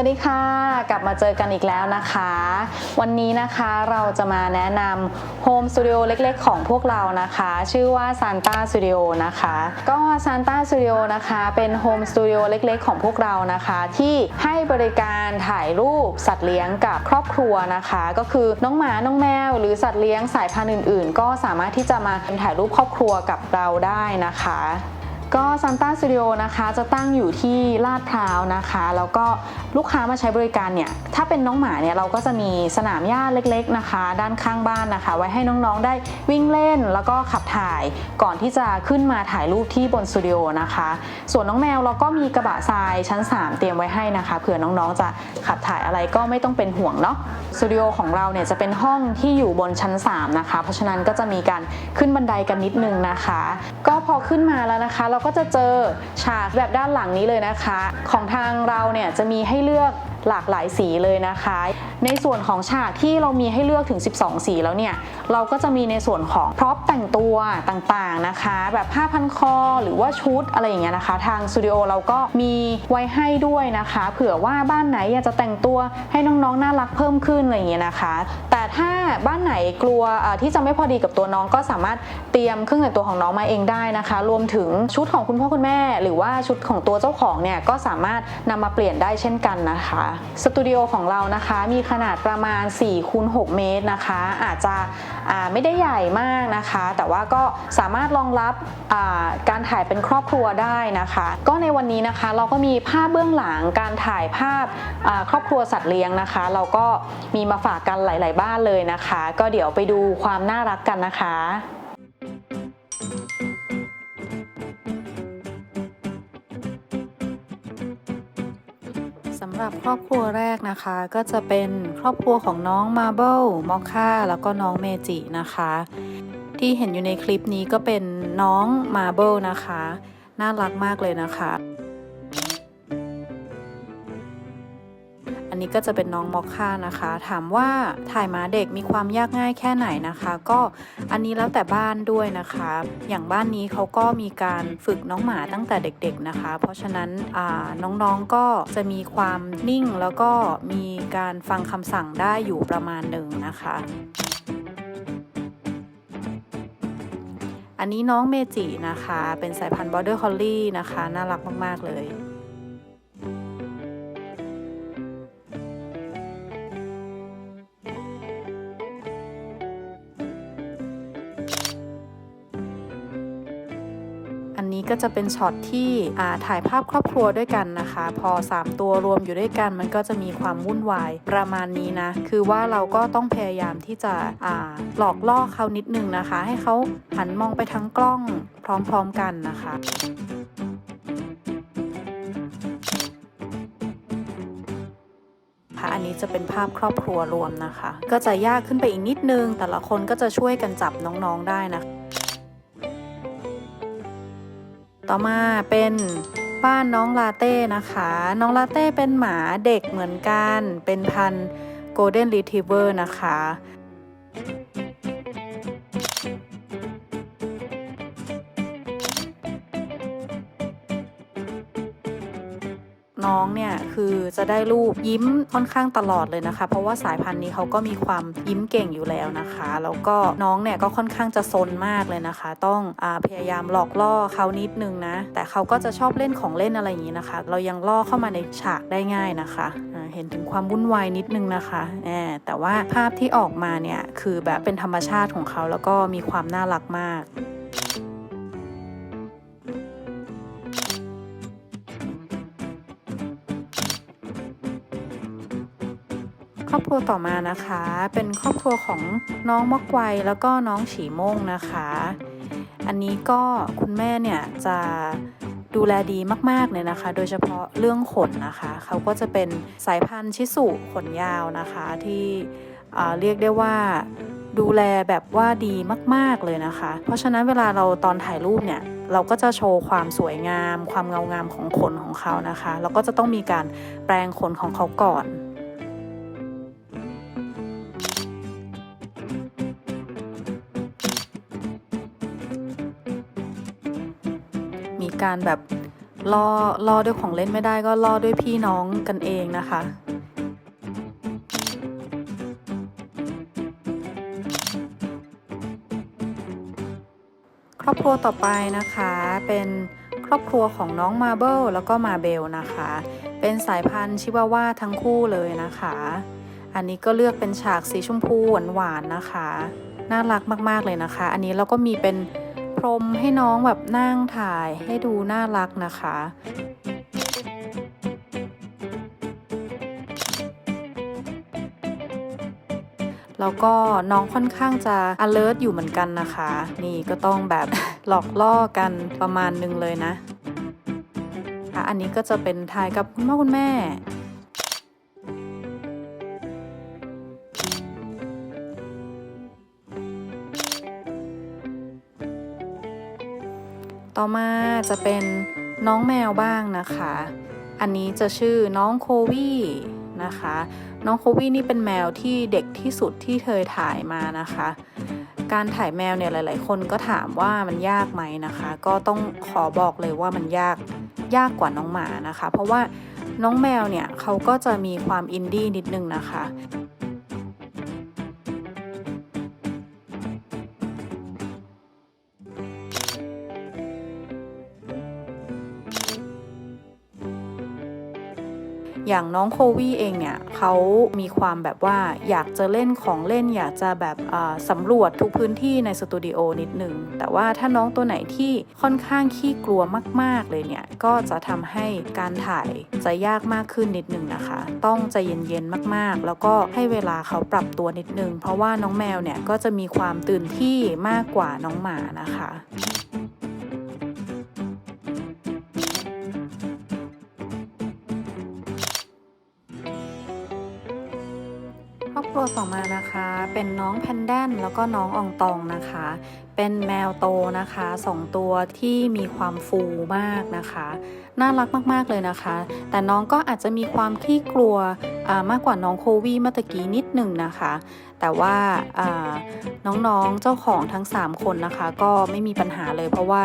วัสดีค่ะ กลับมาเจอกันอีกแล้วนะคะ วันนี้นะคะเราจะมาแนะนำโฮมสตูดิโอเล็กๆ ของพวกเรานะคะ ชื่อว่า Santa Studio นะคะ ก็ Santa Studio นะคะเป็นโฮมสตูดิโอเล็กๆ ของพวกเรานะคะ ที่ให้บริการถ่ายรูปสัตว์เลี้ยงกับครอบครัวนะคะ ก็คือน้องหมาน้องแมว หรือสัตว์เลี้ยงสายพันธุ์อื่น ๆ ก็สามารถที่จะมาถ่ายรูปครอบครัวกับเราได้นะคะ ก็ Santa Studio นะคะจะตั้งอยู่ที่ลาดพร้าวนะคะ แล้วก็ลูกค้ามาใช้บริการเนี่ยถ้าเป็นน้องหมาเนี่ยเราก็จะมีสนามหญ้าเล็กๆนะคะ ด้านข้างบ้านนะคะ ไว้ให้น้องๆได้วิ่งเล่นแล้วก็ขับถ่ายก่อนที่จะขึ้นมาถ่ายรูปที่บนสตูดิโอนะคะ ส่วนน้องแมวเราก็มีกระบะทรายชั้น 3 เตรียมไว้ให้นะคะเผื่อน้องๆจะขับถ่ายอะไรก็ไม่ต้องเป็นห่วงเนาะสตูดิโอของเราเนี่ยจะเป็นห้องที่อยู่บนชั้น 3 นะคะ เพราะฉะนั้นก็จะมีการขึ้นบันไดกันนิดนึงนะคะ ก็พอขึ้นมาแล้วนะคะเราก็จะเจอฉากแบบด้านหลังนี้เลยนะคะ ของทางเราเนี่ยจะมีให้เลือก หลากหลายสีเลยนะคะ ในส่วนของฉากที่เรามีให้เลือกถึง 12 สีแล้วเนี่ย เราก็จะมีในส่วนของพร็อพแต่งตัวต่างๆนะคะ แบบผ้าพันคอหรือว่าชุดอะไรอย่างเงี้ยนะคะ ทางสตูดิโอเราก็มีไว้ให้ด้วยนะคะ เผื่อว่าบ้านไหนอยากจะแต่งตัวให้น้องๆน่ารักเพิ่มขึ้นอะไรอย่างเงี้ยนะคะ แต่ถ้าบ้านไหนกลัวที่จะไม่พอดีกับตัวน้องก็สามารถเตรียมเครื่องแต่งตัวของน้องมาเองได้นะคะ รวมถึงชุดของคุณพ่อคุณแม่ หรือว่าชุดของตัวเจ้าของเนี่ยก็สามารถนำมาเปลี่ยนได้เช่นกันนะคะสตูดิโอของเรานะคะมีขนาดประมาณ4คูณ6เมตรนะคะ อาจจะไม่ได้ใหญ่มากนะคะ แต่ว่าก็สามารถรองรับการถ่ายเป็นครอบครัวได้นะคะ ก็ในวันนี้นะคะเราก็มีภาพเบื้องหลังการถ่ายภาพครอบครัวสัตว์เลี้ยงนะคะ เราก็มีมาฝากกันหลาย ๆ บ้านเลยนะคะ ก็เดี๋ยวไปดูความน่ารักกันนะคะ หรับครอบครัวแรกนะคะ ก็จะเป็นครอบครัวของน้องมาเบิลมอคค่าแล้วก็น้องเมจินะคะ ที่เห็นอยู่ในคลิปนี้ก็เป็นน้องมาเบิลนะคะ น่ารักมากเลยนะคะ นี้ก็จะเป็นน้องมอคค่านะคะ ถามว่าถ่ายหมาเด็กมีความยากง่ายแค่ไหนนะคะ ก็อันนี้แล้วแต่บ้านด้วยนะคะ อย่างบ้านนี้เขาก็มีการฝึกน้องหมาตั้งแต่เด็ก ๆนะคะ เพราะฉะนั้นน้องๆก็จะมีความนิ่งแล้วก็มีการฟังคำสั่งได้อยู่ประมาณหนึ่งนะคะอันนี้น้องเมจินะคะ เป็นสายพันธุ์ Border Collie นะคะ น่ารักมาก ๆ เลย ก็จะเป็นช็อตที่ถ่ายภาพครอบครัวด้วยกันนะคะ พอ 3 ตัวรวมอยู่ด้วยกันมันก็จะมีความวุ่นวายประมาณนี้นะ คือว่าเราก็ต้องพยายามที่จะหลอกล่อเขานิดนึงนะคะ ให้เขาหันมองไปทั้งกล้องพร้อมๆกันนะคะค่ะอันนี้จะเป็นภาพครอบครัวรวมนะคะ ก็จะยากขึ้นไปอีกนิดนึง แต่ละคนก็จะช่วยกันจับน้องๆได้นะคะ ต่อมาเป็นบ้านน้องลาเต้นะคะ น้องลาเต้เป็นหมาเด็กเหมือนกัน เป็นพันธุ์ Golden Retriever นะคะ น้องเนี่ยคือจะได้รูปยิ้มค่อนข้างตลอดเลยนะคะ เพราะว่าสายพันธุ์นี้เขาก็มีความยิ้มเก่งอยู่แล้วนะคะ แล้วก็น้องเนี่ยก็ค่อนข้างจะซนมากเลยนะคะ ต้องอพยายามหลอกล่อเขานิดนึงนะ แต่เขาก็จะชอบเล่นของเล่นอะไรอย่างนี้นะคะ เรายังล่อเข้ามาในฉากได้ง่ายนะคะเห็นถึงความวุ่นวายนิดนึงนะคะแต่ว่าภาพที่ออกมาเนี่ยคือแบบเป็นธรรมชาติของเขาแล้วก็มีความน่ารักมาก ครอบครัวต่อมานะคะ เป็นครอบครัวของน้องมอกไวแล้วก็น้องฉีโม่งนะคะ อันนี้ก็คุณแม่เนี่ยจะดูแลดีมากๆเลยนะคะ โดยเฉพาะเรื่องขนนะคะ เขาก็จะเป็นสายพันธุ์ชิสุขนยาวนะคะที่อ่าเรียกได้ว่าดูแลแบบว่าดีมากๆเลยนะคะ เพราะฉะนั้นเวลาเราตอนถ่ายรูปเนี่ยเราก็จะโชว์ความสวยงาม ความเงางามของขนของเขานะคะ แล้วก็จะต้องมีการแปรงขนของเขาก่อน การแบบล่อล่อด้วยของเล่นไม่ได้ก็ล่อด้วยพี่น้องกันเองนะคะ ครอบครัวต่อไปนะคะเป็นครอบครัวของน้องมาเบิลแล้วก็มาเบลนะคะ เป็นสายพันธุ์ชิวาว่าทั้งคู่เลยนะคะ อันนี้ก็เลือกเป็นฉากสีชมพูหวานๆนะคะ น่ารักมากๆเลยนะคะ อันนี้เราก็มีเป็น พรมให้น้องแบบนั่งถ่ายให้ดูน่ารักนะคะแล้วก็น้องค่อนข้างจะ alert อยู่เหมือนกันนะคะ นี่ก็ต้องแบบหลอกล่อกันประมาณนึงเลยนะ อันนี้ก็จะเป็นถ่ายกับคุณพ่อคุณแม่ ต่อมาจะเป็นน้องแมวบ้างนะคะ อันนี้จะชื่อน้องโควี่นะคะ น้องโควี่นี่เป็นแมวที่เด็กที่สุดที่เคยถ่ายมานะคะ การถ่ายแมวเนี่ยหลาย ๆ คนก็ถามว่ามันยากไหมนะคะ ก็ต้องขอบอกเลยว่ามันยากยากกว่าน้องหมานะคะ เพราะว่าน้องแมวเนี่ยเขาก็จะมีความอินดี้นิดนึงนะคะ อย่างน้องโควี่เองเนี่ยเขามีความแบบว่าอยากจะเล่นของเล่นอยากจะแบบสำรวจทุกพื้นที่ในสตูดิโอนิดนึงแต่ว่าถ้าน้องตัวไหนที่ค่อนข้างขี้กลัวมาก ๆเลยเนี่ยก็จะทำให้การถ่ายจะยากมากขึ้นนิดนึงนะคะ ต้องใจเย็นๆมากๆ แล้วก็ให้เวลาเขาปรับตัวนิดนึง เพราะว่าน้องแมวเนี่ยก็จะมีความตื่นที่มากกว่าน้องหมานะคะ รอบครัวต่อมานะคะ เป็นน้องแพนด้นแล้วก็น้องอองตองนะคะ เป็นแมวโตนะคะสองตัวที่มีความฟูมากนะคะ น่ารักมากๆเลยนะคะ แต่น้องก็อาจจะมีความขี้กลัวมากกว่าน้องโควี่เมื่อตะกี้นิดหนึ่งนะคะ แต่ว่าอ่าน้องๆเจ้าของทั้ง 3 คนนะคะ ก็ไม่มีปัญหาเลยเพราะว่า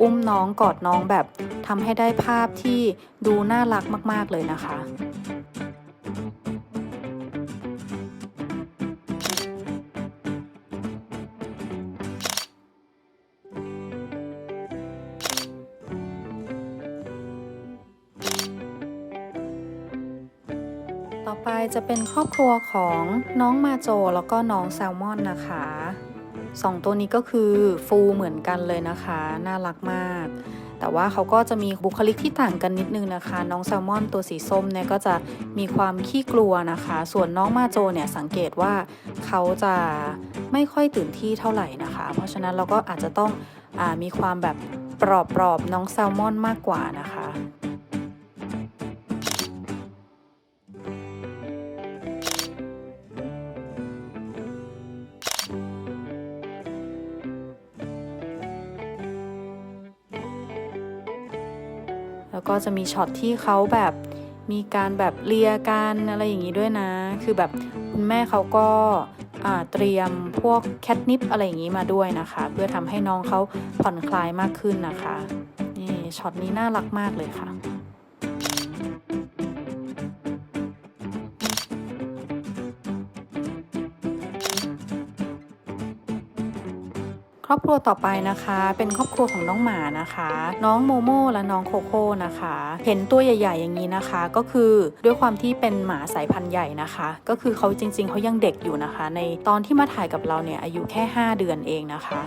อุ้มน้องกอดน้องแบบทำให้ได้ภาพที่ดูน่ารักมากๆเลยนะคะ จะเป็นครอบครัวของน้องมาโจแล้วก็น้องแซลมอนนะคะสองตัวนี้ก็คือฟูเหมือนกันเลยนะคะ น่ารักมาก แต่ว่าเขาก็จะมีบุคลิกที่ต่างกันนิดนึงนะคะ น้องแซลมอนตัวสีส้มเนี่ยก็จะมีความขี้กลัวนะคะ ส่วนน้องมาโจเนี่ยสังเกตว่าเขาจะไม่ค่อยตื่นที่เท่าไหร่นะคะ เพราะฉะนั้นเราก็อาจจะต้องอมีความแบบปลอบๆน้องแซลมอนมากกว่านะคะ แล้วก็จะมีช็อตที่เขาแบบมีการแบบเลียกันอะไรอย่างนี้ด้วยนะ คือแบบคุณแม่เขาก็าเตรียมพวกแคทนิปอะไรอย่างนี้มาด้วยนะคะ เพื่อทำให้น้องเขาผ่อนคลายมากขึ้นนะคะ นี่ช็อตนี้น่ารักมากเลยค่ะ รอบครัวต่อไปนะคะ เป็นครอบครัวของน้องหมานะคะ น้องโมโม่และน้องโคโค่นะคะ เห็นตัวใหญ่ๆ อย่างนี้นะคะ ก็คือด้วยความที่เป็นหมาสายพันธุ์ใหญ่นะคะ ก็คือเขาจริงๆเขายังเด็กอยู่นะคะ ในตอนที่มาถ่ายกับเราเนี่ยอายุแค่ 5 เดือนเองนะคะ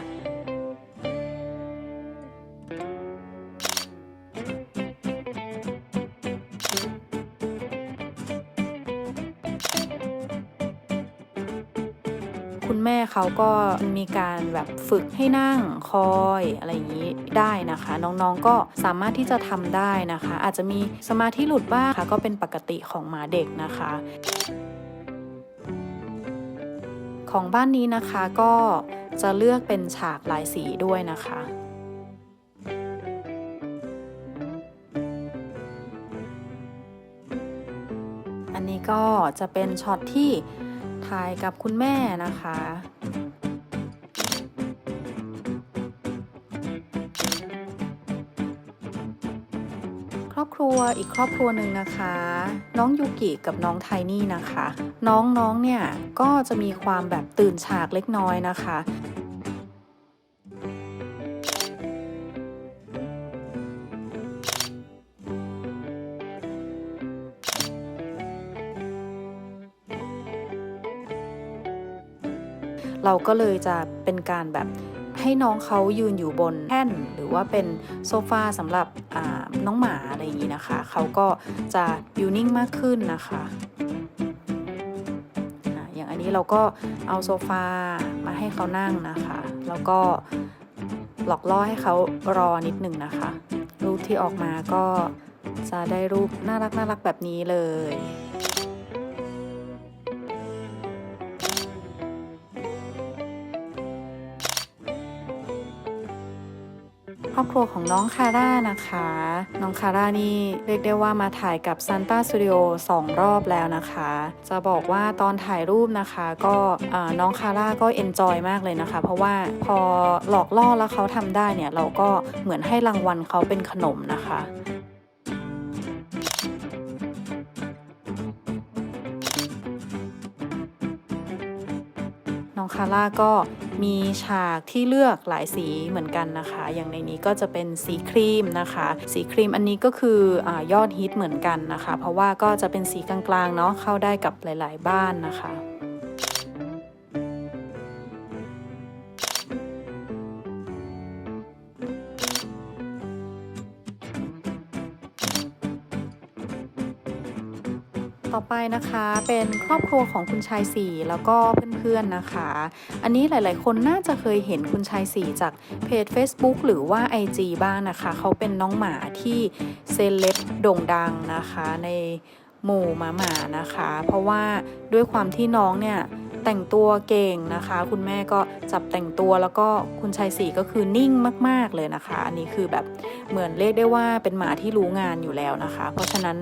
คุณแม่เขาก็มีการแบบฝึกให้นั่งคอยอะไรอย่างนี้ได้นะคะ น้องๆก็สามารถที่จะทำได้นะคะ อาจจะมีสมาธิหลุดบ้างค่ะก็เป็นปกติของหมาเด็กนะคะของบ้านนี้นะคะก็จะเลือกเป็นฉากลายสีด้วยนะคะ อันนี้ก็จะเป็นช็อตที่ ถ่ายกับคุณแม่นะคะ ครอบครัวอีกครอบครัวหนึ่งนะคะ น้องยูกิกับน้องไทนี่นะคะ น้องๆเนี่ยก็จะมีความแบบตื่นฉากเล็กน้อยนะคะ เราก็เลยจะเป็นการแบบให้น้องเขายืนอยู่บนแท่น หรือว่าเป็นโซฟาสำหรับน้องหมาอะไรอย่างนี้นะคะ เขาก็จะอยู่นิ่งมากขึ้นนะคะอย่างอันนี้เราก็เอาโซฟามาให้เขานั่งนะคะ แล้วก็หลอกล่อให้เขารอนิดหนึ่งนะคะ รูปที่ออกมาก็จะได้รูปน่ารักน่ารักแบบนี้เลย ครอบครัวของน้องคาร่านะคะ น้องคาร่านี่เรียกได้ว่ามาถ่ายกับซันต้าสตูดิโอสองรอบแล้วนะคะ จะบอกว่าตอนถ่ายรูปนะคะก็น้องคาร่าก็เอนจอยมากเลยนะคะ เพราะว่าพอหลอกล่อแล้วเขาทำได้เนี่ย เราก็เหมือนให้รางวัลเขาเป็นขนมนะคะน้องคาร่าก็ มีฉากที่เลือกหลายสีเหมือนกันนะคะ อย่างในนี้ก็จะเป็นสีครีมนะคะ สีครีมอันนี้ก็คืออยอดฮิตเหมือนกันนะคะ เพราะว่าก็จะเป็นสีกลางๆเนาะเข้าได้กับหลาย ๆ บ้านนะคะ ต่อไปนะคะเป็นครอบครัวของคุณชายสี่แล้วก็เพื่อนๆนะคะ อันนี้หลายๆ คนน่าจะเคยเห็นคุณชายสี่จากเพจ Facebook หรือว่า IG บ้างนะคะ เขาเป็นน้องหมาที่เซเลบโด่งดังนะคะในหมู่หมาหมานะคะ เพราะว่าด้วยความที่น้องเนี่ย แต่งตัวเก่งนะคะ คุณแม่ก็จับแต่งตัวแล้วก็คุณชายสี่ก็คือนิ่งมาก ๆเลยนะคะ อันนี้คือแบบเหมือนเรียกได้ว่าเป็นหมาที่รู้งานอยู่แล้วนะคะ เพราะฉะนั้น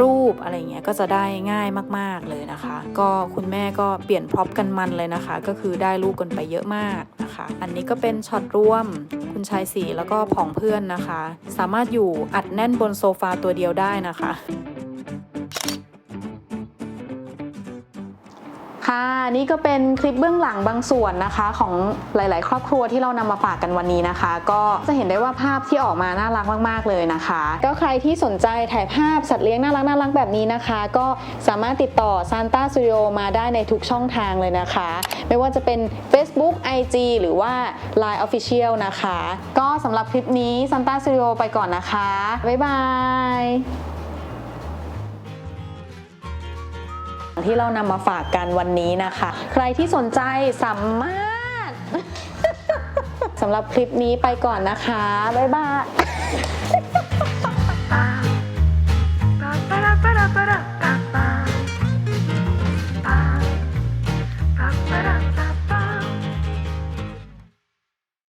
รูปอะไรเงี้ยก็จะได้ง่ายมากๆเลยนะคะ ก็คุณแม่ก็เปลี่ยนพร็อพกันมันเลยนะคะ ก็คือได้รูปกันไปเยอะมากนะคะ อันนี้ก็เป็นช็อตร่วมคุณชายสีแล้วก็ผองเพื่อนนะคะ สามารถอยู่อัดแน่นบนโซฟาตัวเดียวได้นะคะ ค่ะนี่ก็เป็นคลิปเบื้องหลังบางส่วนนะคะ ของหลาย ๆ ครอบครัวที่เรานำมาฝากกันวันนี้นะคะ ก็จะเห็นได้ว่าภาพที่ออกมาน่ารักมาก ๆ เลยนะคะ ก็ใครที่สนใจถ่ายภาพสัตว์เลี้ยงน่ารักน่ารักแบบนี้นะคะ ก็สามารถติดต่อ Santa Studio มาได้ในทุกช่องทางเลยนะคะ ไม่ว่าจะเป็น Facebook IG หรือว่า Line Official นะคะ ก็สำหรับคลิปนี้ Santa Studio ไปก่อนนะคะ บ๊ายบาย ที่เรานำมาฝากกันวันนี้นะคะ ใครที่สนใจสามารถสำหรับคลิปนี้ไปก่อนนะคะ บ๊ายบาย Ba-da-ba-da-ba-da.